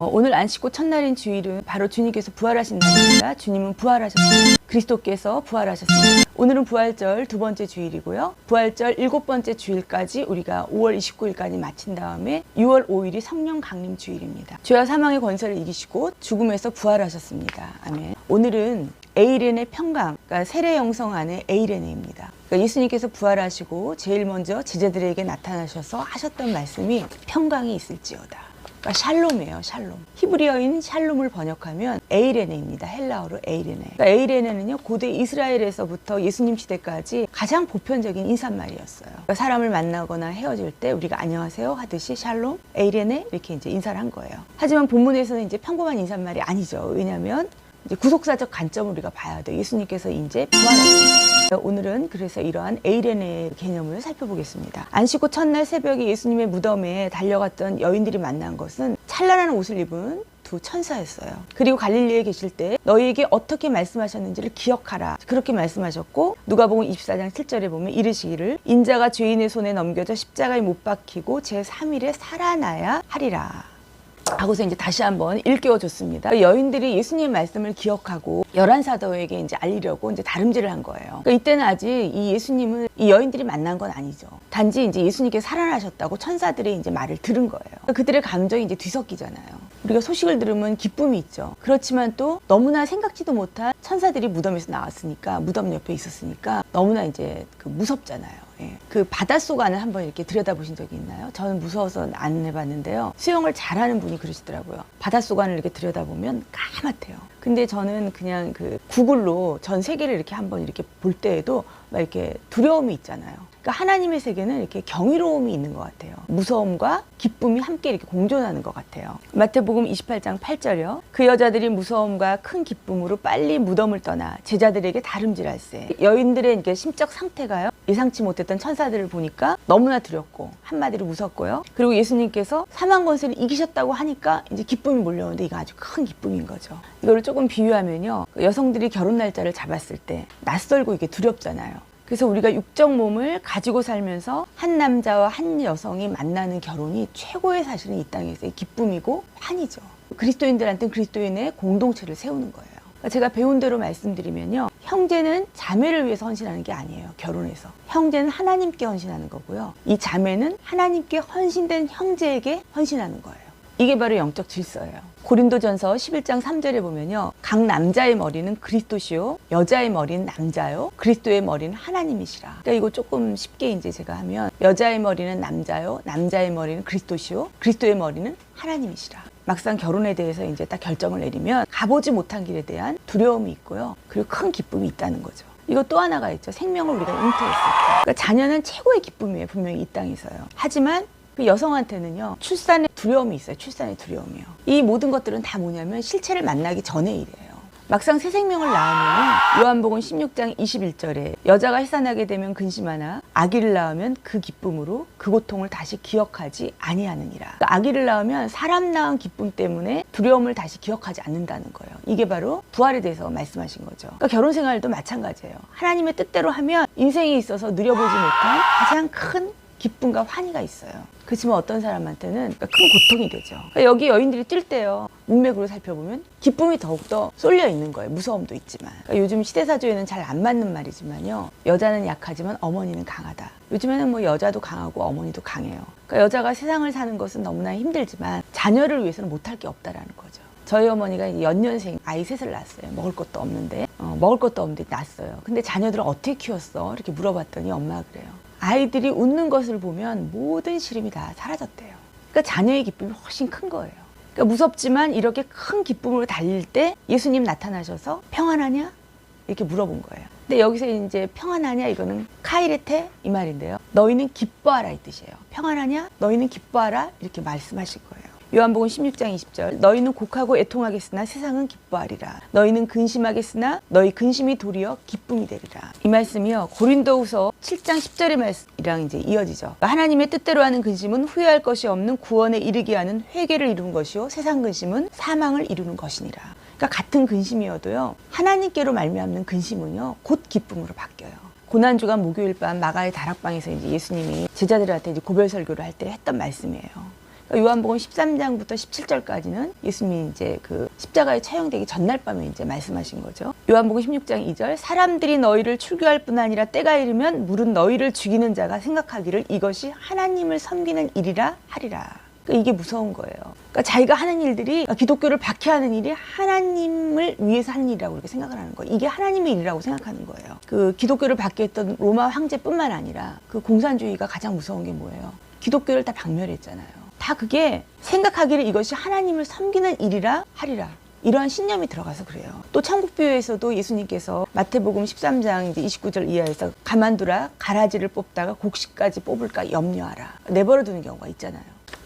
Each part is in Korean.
어, 오늘 안식구 첫날인 주일은 바로 주님께서 부활하신 날입니다. 주님은 부활하셨습니다. 그리스도께서 부활하셨습니다. 오늘은 부활절 두 번째 주일이고요. 부활절 일곱 번째 주일까지 우리가 5월 29일까지 마친 다음에 6월 5일이 성령 강림 주일입니다. 죄와 사망의 권세를 이기시고 죽음에서 부활하셨습니다. 아멘. 오늘은 에이렌의 평강, 그러니까 세례 영성 안에 에이렌입니다. 그러니까 예수님께서 부활하시고 제일 먼저 제자들에게 나타나셔서 하셨던 말씀이 평강이 있을지어다. 그러니까 샬롬이에요, 샬롬. 히브리어인 샬롬을 번역하면 에이레네입니다. 헬라어로 에이레네. 그러니까 에이레네는요, 고대 이스라엘에서부터 예수님 시대까지 가장 보편적인 인사말이었어요. 그러니까 사람을 만나거나 헤어질 때 우리가 안녕하세요 하듯이 샬롬, 에이레네 이렇게 이제 인사를 한 거예요. 하지만 본문에서는 이제 평범한 인사말이 아니죠. 왜냐하면 이제 구속사적 관점을 우리가 봐야 돼요. 예수님께서 이제 거예요. 오늘은 그래서 이러한 에이렌의 개념을 살펴보겠습니다. 안식구 첫날 새벽에 예수님의 무덤에 달려갔던 여인들이 만난 것은 찬란한 옷을 입은 두 천사였어요. 그리고 갈릴리에 계실 때 너희에게 어떻게 말씀하셨는지를 기억하라. 그렇게 말씀하셨고 누가복음 24장 7절에 보면 이르시기를 인자가 죄인의 손에 넘겨져 십자가에 못 박히고 제 3일에 살아나야 하리라. 하고서 이제 다시 한번 일깨워 줬습니다. 여인들이 예수님의 말씀을 기억하고 열한 사도에게 이제 알리려고 이제 다름질을 한 거예요. 그러니까 이때는 아직 이 예수님을 이 여인들이 만난 건 아니죠. 단지 이제 예수님께 살아나셨다고 천사들이 이제 말을 들은 거예요. 그러니까 그들의 감정이 이제 뒤섞이잖아요. 우리가 소식을 들으면 기쁨이 있죠. 그렇지만 또 너무나 생각지도 못한 천사들이 무덤에서 나왔으니까 무덤 옆에 있었으니까 너무나 이제 그 무섭잖아요. 예. 그 바닷속 안을 한번 이렇게 들여다보신 적이 있나요? 저는 무서워서 안 해봤는데요. 수영을 잘하는 분이 그러시더라고요. 바닷속 안을 이렇게 들여다보면 까맣대요. 근데 저는 그냥 그 구글로 전 세계를 이렇게 한번 이렇게 볼 때에도 막 이렇게 두려움이 있잖아요. 그러니까 하나님의 세계는 이렇게 경이로움이 있는 것 같아요. 무서움과 기쁨이 함께 이렇게 공존하는 것 같아요. 마태복음 28장 8절이요. 그 여자들이 무서움과 큰 기쁨으로 빨리 무덤을 떠나 제자들에게 다름질할세. 여인들의 이렇게 심적 상태가요. 예상치 못했던 천사들을 보니까 너무나 두렵고 한마디로 무섭고요. 그리고 예수님께서 사망 권세를 이기셨다고 하니까 이제 기쁨이 몰려오는데 이거 아주 큰 기쁨인 거죠. 이거를 조금 비유하면요. 여성들이 결혼 날짜를 잡았을 때 낯설고 이게 두렵잖아요. 그래서 우리가 육적 몸을 가지고 살면서 한 남자와 한 여성이 만나는 결혼이 최고의 사실은 이 땅에서의 기쁨이고 환이죠. 그리스도인들한테는 그리스도인의 공동체를 세우는 거예요. 그러니까 제가 배운 대로 말씀드리면요. 형제는 자매를 위해서 헌신하는 게 아니에요. 결혼해서. 형제는 하나님께 헌신하는 거고요. 이 자매는 하나님께 헌신된 형제에게 헌신하는 거예요. 이게 바로 영적 질서예요. 고린도전서 11장 3절에 보면요. 각 남자의 머리는 그리스도시요. 여자의 머리는 남자요. 그리스도의 머리는 하나님이시라. 그러니까 이거 조금 쉽게 이제 제가 하면 여자의 머리는 남자요. 남자의 머리는 그리스도시요. 그리스도의 머리는 하나님이시라. 막상 결혼에 대해서 이제 딱 결정을 내리면 가보지 못한 길에 대한 두려움이 있고요. 그리고 큰 기쁨이 있다는 거죠. 이거 또 하나가 있죠. 생명을 우리가 잉태했을 때. 그러니까 자녀는 최고의 기쁨이에요. 분명히 이 땅에서요. 하지만 그 여성한테는요 출산의 두려움이 있어요. 출산의 두려움이요. 이 모든 것들은 다 뭐냐면 실체를 만나기 전의 일이에요. 막상 새 생명을 낳으면 요한복음 16장 21절에 여자가 해산하게 되면 근심하나 아기를 낳으면 그 기쁨으로 그 고통을 다시 기억하지 아니하느니라. 그러니까 아기를 낳으면 사람 낳은 기쁨 때문에 두려움을 다시 기억하지 않는다는 거예요. 이게 바로 부활에 대해서 말씀하신 거죠. 그러니까 결혼 생활도 마찬가지예요. 하나님의 뜻대로 하면 인생에 있어서 누려보지 못한 가장 큰 기쁨과 환희가 있어요. 그렇지만 어떤 사람한테는 큰 고통이 되죠. 그러니까 여기 여인들이 뛸 때요. 문맥으로 살펴보면 기쁨이 더욱더 쏠려 있는 거예요. 무서움도 있지만. 그러니까 요즘 시대사조에는 잘 안 맞는 말이지만요. 여자는 약하지만 어머니는 강하다. 요즘에는 뭐 여자도 강하고 어머니도 강해요. 그러니까 여자가 세상을 사는 것은 너무나 힘들지만 자녀를 위해서는 못할 게 없다라는 거죠. 저희 어머니가 연년생 아이 셋을 낳았어요. 먹을 것도 없는데 어, 먹을 것도 없는데 낳았어요. 근데 자녀들을 어떻게 키웠어? 이렇게 물어봤더니 엄마가 그래요. 아이들이 웃는 것을 보면 모든 시름이 다 사라졌대요. 그러니까 자녀의 기쁨이 훨씬 큰 거예요. 그러니까 무섭지만 이렇게 큰 기쁨으로 달릴 때 예수님 나타나셔서 평안하냐? 이렇게 물어본 거예요. 근데 여기서 이제 평안하냐 이거는 카이레테 이 말인데요. 너희는 기뻐하라 이 뜻이에요. 평안하냐? 너희는 기뻐하라 이렇게 말씀하실 거예요. 요한복음 16장 20절. 너희는 곡하고 애통하겠으나 세상은 기뻐하리라. 너희는 근심하겠으나 너희 근심이 도리어 기쁨이 되리라. 이 말씀이요. 고린도후서 7장 10절의 말씀이랑 이제 이어지죠. 하나님의 뜻대로 하는 근심은 후회할 것이 없는 구원에 이르게 하는 회개를 이루는 것이요. 세상 근심은 사망을 이루는 것이니라. 그러니까 같은 근심이어도요. 하나님께로 말미암는 근심은요. 곧 기쁨으로 바뀌어요. 고난 주간 목요일 밤 마가의 다락방에서 이제 예수님이 제자들한테 이제 고별 설교를 할 때 했던 말씀이에요. 그러니까 요한복음 13장부터 17절까지는 예수님이 이제 그 십자가에 처형되기 전날 밤에 이제 말씀하신 거죠. 요한복음 16장 2절 사람들이 너희를 출교할 뿐 아니라 때가 이르면 물은 너희를 죽이는 자가 생각하기를 이것이 하나님을 섬기는 일이라 하리라. 그러니까 이게 무서운 거예요. 그러니까 자기가 하는 일들이 기독교를 박해하는 일이 하나님을 위해서 하는 일이라고 이렇게 생각을 하는 거예요. 이게 하나님의 일이라고 생각하는 거예요. 그 기독교를 박해했던 로마 황제뿐만 아니라 그 공산주의가 가장 무서운 게 뭐예요? 기독교를 다 박멸했잖아요. 다 그게 생각하기를 이것이 하나님을 섬기는 일이라 하리라. 이러한 신념이 들어가서 그래요. 또 천국 비유에서도 예수님께서 마태복음 13장 이제 29절 이하에서 가만두라 가라지를 뽑다가 곡식까지 뽑을까 염려하라 내버려 두는 경우가 있잖아요.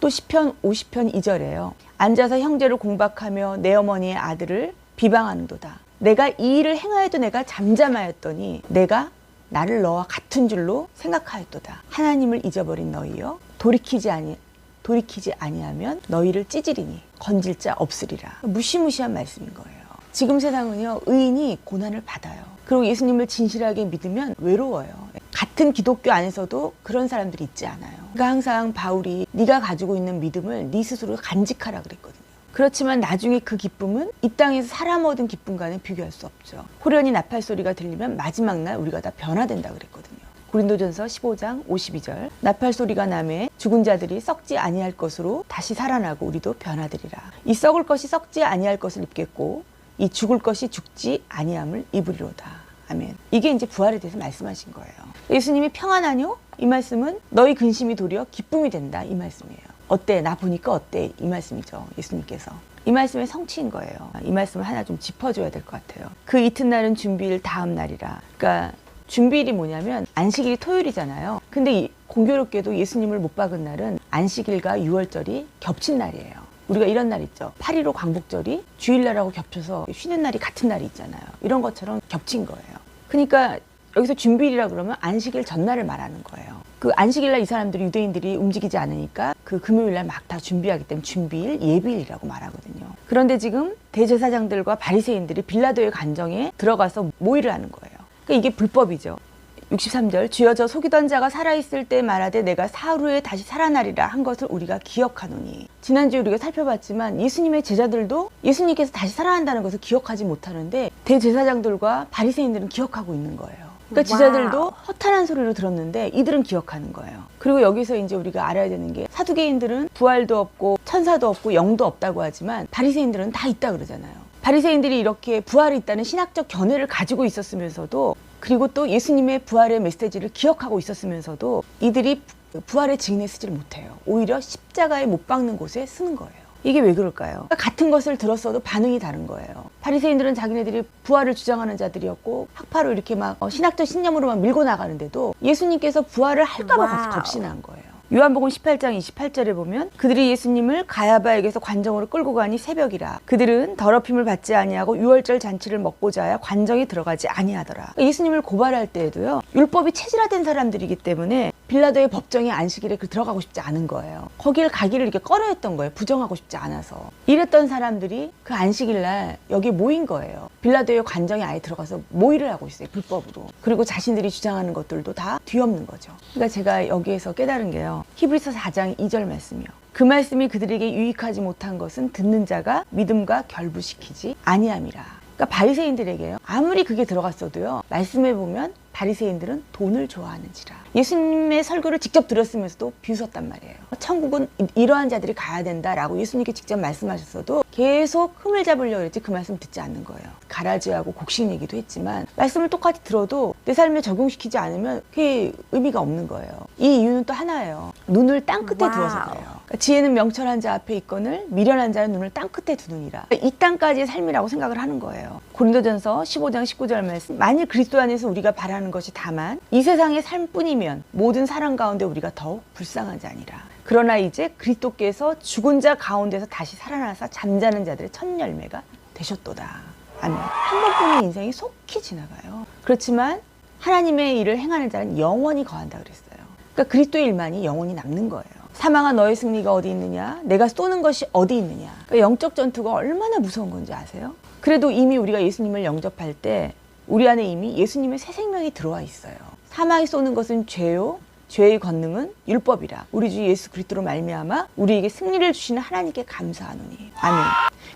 또 시편 50편 2절에요. 앉아서 형제를 공박하며 내 어머니의 아들을 비방하는도다. 내가 이 일을 행하여도 내가 잠잠하였더니 내가 나를 너와 같은 줄로 생각하였도다. 하나님을 잊어버린 너희여 돌이키지 아니 돌이키지 아니하면 너희를 찌질이니 건질 자 없으리라. 무시무시한 말씀인 거예요. 지금 세상은요 의인이 고난을 받아요. 그리고 예수님을 진실하게 믿으면 외로워요. 같은 기독교 안에서도 그런 사람들이 있지 않아요. 그러니까 항상 바울이 네가 가지고 있는 믿음을 네 스스로 간직하라 그랬거든요. 그렇지만 나중에 그 기쁨은 이 땅에서 사람 얻은 기쁨과는 비교할 수 없죠. 호련히 나팔 소리가 들리면 마지막 날 우리가 다 변화된다 그랬거든요. 고린도전서 15장 52절 나팔 소리가 남에 죽은 자들이 썩지 아니할 것으로 다시 살아나고 우리도 변화되리라. 이 썩을 것이 썩지 아니할 것을 입겠고 이 죽을 것이 죽지 아니함을 입으리로다. 아멘. 이게 이제 부활에 대해서 말씀하신 거예요. 예수님이 평안하뇨? 이 말씀은 너희 근심이 도리어 기쁨이 된다. 이 말씀이에요. 어때? 나 보니까 어때? 이 말씀이죠. 예수님께서. 이 말씀의 성취인 거예요. 이 말씀을 하나 좀 짚어줘야 될 것 같아요. 그 이튿날은 준비일 다음 날이라. 그러니까 준비일이 뭐냐면 안식일이 토요일이잖아요. 근데 이, 공교롭게도 예수님을 못 박은 날은 안식일과 유월절이 겹친 날이에요. 우리가 이런 날 있죠. 8.15 광복절이 주일날하고 겹쳐서 쉬는 날이 같은 날이 있잖아요. 이런 것처럼 겹친 거예요. 그러니까 여기서 준비일이라 그러면 안식일 전날을 말하는 거예요. 그 안식일날 이 사람들이 유대인들이 움직이지 않으니까 그 금요일날 막 다 준비하기 때문에 준비일, 예비일이라고 말하거든요. 그런데 지금 대제사장들과 바리새인들이 빌라도의 간정에 들어가서 모의를 하는 거예요. 그러니까 이게 불법이죠. 63절 주여 저 속이던 자가 살아있을 때 말하되 내가 사흘 후에 다시 살아나리라 한 것을 우리가 기억하노니 지난주에 우리가 살펴봤지만 예수님의 제자들도 예수님께서 다시 살아난다는 것을 기억하지 못하는데 대제사장들과 바리새인들은 기억하고 있는 거예요. 그러니까 지자들도 허탄한 소리로 들었는데 이들은 기억하는 거예요. 그리고 여기서 이제 우리가 알아야 되는 게 사두개인들은 부활도 없고 천사도 없고 영도 없다고 하지만 바리새인들은 다 있다 그러잖아요. 바리새인들이 이렇게 부활이 있다는 신학적 견해를 가지고 있었으면서도 그리고 또 예수님의 부활의 메시지를 기억하고 있었으면서도 이들이 부활의 증인에 쓰지를 못해요. 오히려 십자가에 못 박는 곳에 쓰는 거예요. 이게 왜 그럴까요? 그러니까 같은 것을 들었어도 반응이 다른 거예요. 바리새인들은 자기네들이 부활을 주장하는 자들이었고 학파로 이렇게 막 어, 신학적 신념으로만 밀고 나가는데도 예수님께서 부활을 할까봐 와우. 겁이 난 거예요. 요한복음 18장 28절에 보면 그들이 예수님을 가야바에게서 관정으로 끌고 가니 새벽이라. 그들은 더럽힘을 받지 아니하고 유월절 잔치를 먹고자 하여 관정에 들어가지 아니하더라. 그러니까 예수님을 고발할 때에도요 율법이 체질화된 사람들이기 때문에 빌라도의 법정의 안식일에 그 들어가고 싶지 않은 거예요 거기를 가기를 이렇게 꺼려했던 거예요 부정하고 싶지 않아서 이랬던 사람들이 그 안식일날 여기 모인 거예요 빌라도의 관정에 아예 들어가서 모의를 하고 있어요 불법으로 그리고 자신들이 주장하는 것들도 다 뒤엎는 거죠 그러니까 제가 여기에서 깨달은 게요 히브리서 4장 2절 말씀이요. 그 말씀이 그들에게 유익하지 못한 것은 듣는 자가 믿음과 결부시키지 아니함이라. 그러니까 바리새인들에게요. 아무리 그게 들어갔어도요. 말씀해 보면 바리새인들은 돈을 좋아하는지라. 예수님의 설교를 직접 들었으면서도 비웃었단 말이에요. 천국은 이- 이러한 자들이 가야 된다라고 예수님께 직접 말씀하셨어도 계속 흠을 잡으려고 했지 그 말씀 듣지 않는 거예요. 가라지하고 곡식 얘기도 했지만 말씀을 똑같이 들어도 내 삶에 적용시키지 않으면 그게 의미가 없는 거예요. 이 이유는 또 하나예요. 눈을 땅 끝에 와우. 두어서 그래요. 그러니까 지혜는 명철한 자 앞에 있거늘 미련한 자는 눈을 땅 끝에 두느니라. 이 땅까지의 삶이라고 생각을 하는 거예요. 고린도전서 15장 19절 말씀. 만일 그리스도 안에서 우리가 바라는 것이 다만 이 세상의 삶뿐이면 모든 사람 가운데 우리가 더욱 불쌍한 자니라. 그러나 이제 그리스도께서 죽은 자 가운데서 다시 살아나서 잠자는 자들의 첫 열매가 되셨도다. 아멘. 한 번뿐인 인생이 속히 지나가요. 그렇지만 하나님의 일을 행하는 자는 영원히 거한다 그랬어요. 그러니까 그리스도의 일만이 영원히 남는 거예요. 사망한 너의 승리가 어디 있느냐? 내가 쏘는 것이 어디 있느냐? 그러니까 영적 전투가 얼마나 무서운 건지 아세요? 그래도 이미 우리가 예수님을 영접할 때 우리 안에 이미 예수님의 새 생명이 들어와 있어요. 사망이 쏘는 것은 죄요, 죄의 권능은 율법이라 우리 주 예수 그리스도로 말미암아 우리에게 승리를 주시는 하나님께 감사하노니 아멘.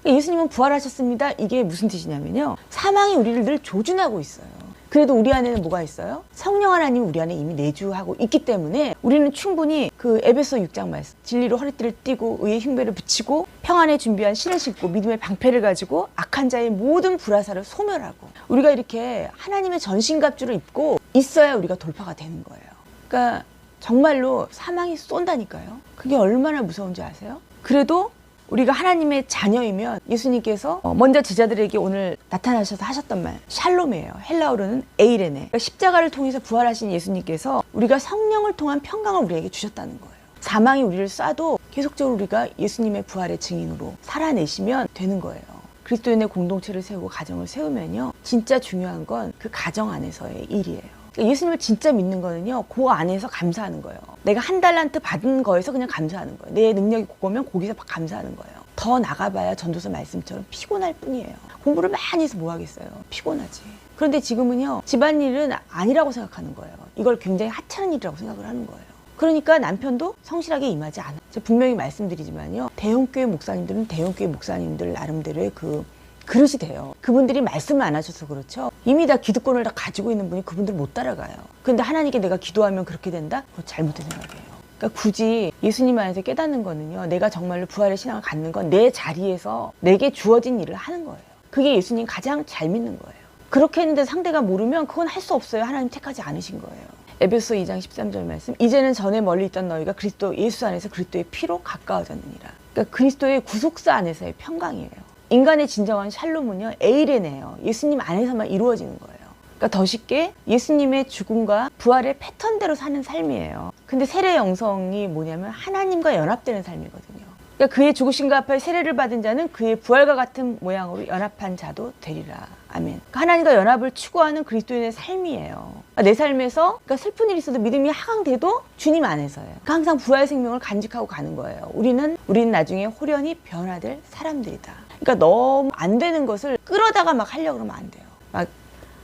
그러니까 예수님은 부활하셨습니다. 이게 무슨 뜻이냐면요. 사망이 우리를 늘 조준하고 있어요. 그래도 우리 안에는 뭐가 있어요? 성령 하나님이 우리 안에 이미 내주하고 있기 때문에 우리는 충분히 그 에베소 6장 말씀 진리로 허리띠를 띠고 의의 흉배를 붙이고 평안에 준비한 신을 신고 믿음의 방패를 가지고 악한 자의 모든 불화사를 소멸하고 우리가 이렇게 하나님의 전신갑주를 입고 있어야 우리가 돌파가 되는 거예요. 그러니까 정말로 사망이 쏜다니까요. 그게 얼마나 무서운지 아세요? 그래도 우리가 하나님의 자녀이면 예수님께서 어, 먼저 제자들에게 오늘 나타나셔서 하셨던 말 샬롬이에요. 헬라어로는 에이레네. 그러니까 십자가를 통해서 부활하신 예수님께서 우리가 성령을 통한 평강을 우리에게 주셨다는 거예요. 사망이 우리를 쏴도 계속적으로 우리가 예수님의 부활의 증인으로 살아내시면 되는 거예요. 그리스도인의 공동체를 세우고 가정을 세우면요. 진짜 중요한 건 그 가정 안에서의 일이에요. 그러니까 예수님을 진짜 믿는 거는요, 그 안에서 감사하는 거예요. 내가 한 달란트 받은 거에서 그냥 감사하는 거예요. 내 능력이 그거면 거기서 막 감사하는 거예요. 더 나가봐야 전도서 말씀처럼 피곤할 뿐이에요. 공부를 많이 해서 뭐 하겠어요? 피곤하지. 그런데 지금은요, 집안일은 아니라고 생각하는 거예요. 이걸 굉장히 하찮은 일이라고 생각을 하는 거예요. 그러니까 남편도 성실하게 임하지 않아. 분명히 말씀드리지만요, 대형교회 목사님들은 대형교회 목사님들 나름대로의 그 그릇이 돼요. 그분들이 말씀을 안 하셔서 그렇죠. 이미 다 기득권을 다 가지고 있는 분이 그분들 못 따라가요. 근데 하나님께 내가 기도하면 그렇게 된다? 그거 잘못된 생각이에요. 그러니까 굳이 예수님 안에서 깨닫는 거는요. 내가 정말로 부활의 신앙을 갖는 건 내 자리에서 내게 주어진 일을 하는 거예요. 그게 예수님 가장 잘 믿는 거예요. 그렇게 했는데 상대가 모르면 그건 할 수 없어요. 하나님 택하지 않으신 거예요. 에베소 2장 13절 말씀. 이제는 전에 멀리 있던 너희가 그리스도 예수 안에서 그리스도의 피로 가까워졌느니라. 그러니까 그리스도의 구속사 안에서의 평강이에요. 인간의 진정한 샬롬은요, 에이레네요. 예수님 안에서만 이루어지는 거예요. 그러니까 더 쉽게 예수님의 죽음과 부활의 패턴대로 사는 삶이에요. 근데 세례 영성이 뭐냐면 하나님과 연합되는 삶이거든요. 그러니까 그의 죽으신가 앞에 세례를 받은 자는 그의 부활과 같은 모양으로 연합한 자도 되리라. 아멘. 그러니까 하나님과 연합을 추구하는 그리스도인의 삶이에요. 그러니까 내 삶에서 그러니까 슬픈 일이 있어도 믿음이 하강돼도 주님 안에서예요. 그러니까 항상 부활 생명을 간직하고 가는 거예요. 우리는 우리는 나중에 호련히 변화될 사람들이다. 그러니까 너무 안 되는 것을 끌어다가 막 하려고 그러면 안 돼요. 막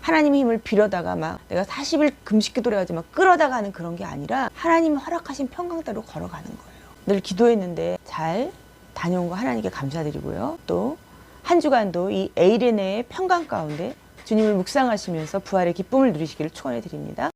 하나님의 힘을 빌어다가 막 내가 40일 금식 기도를 해가지고 막 끌어다가 하는 그런 게 아니라 하나님이 허락하신 평강대로 걸어가는 거예요. 늘 기도했는데 잘 다녀온 거 하나님께 감사드리고요. 또 한 주간도 이 에이레네의 평강 가운데 주님을 묵상하시면서 부활의 기쁨을 누리시기를 축원해 드립니다.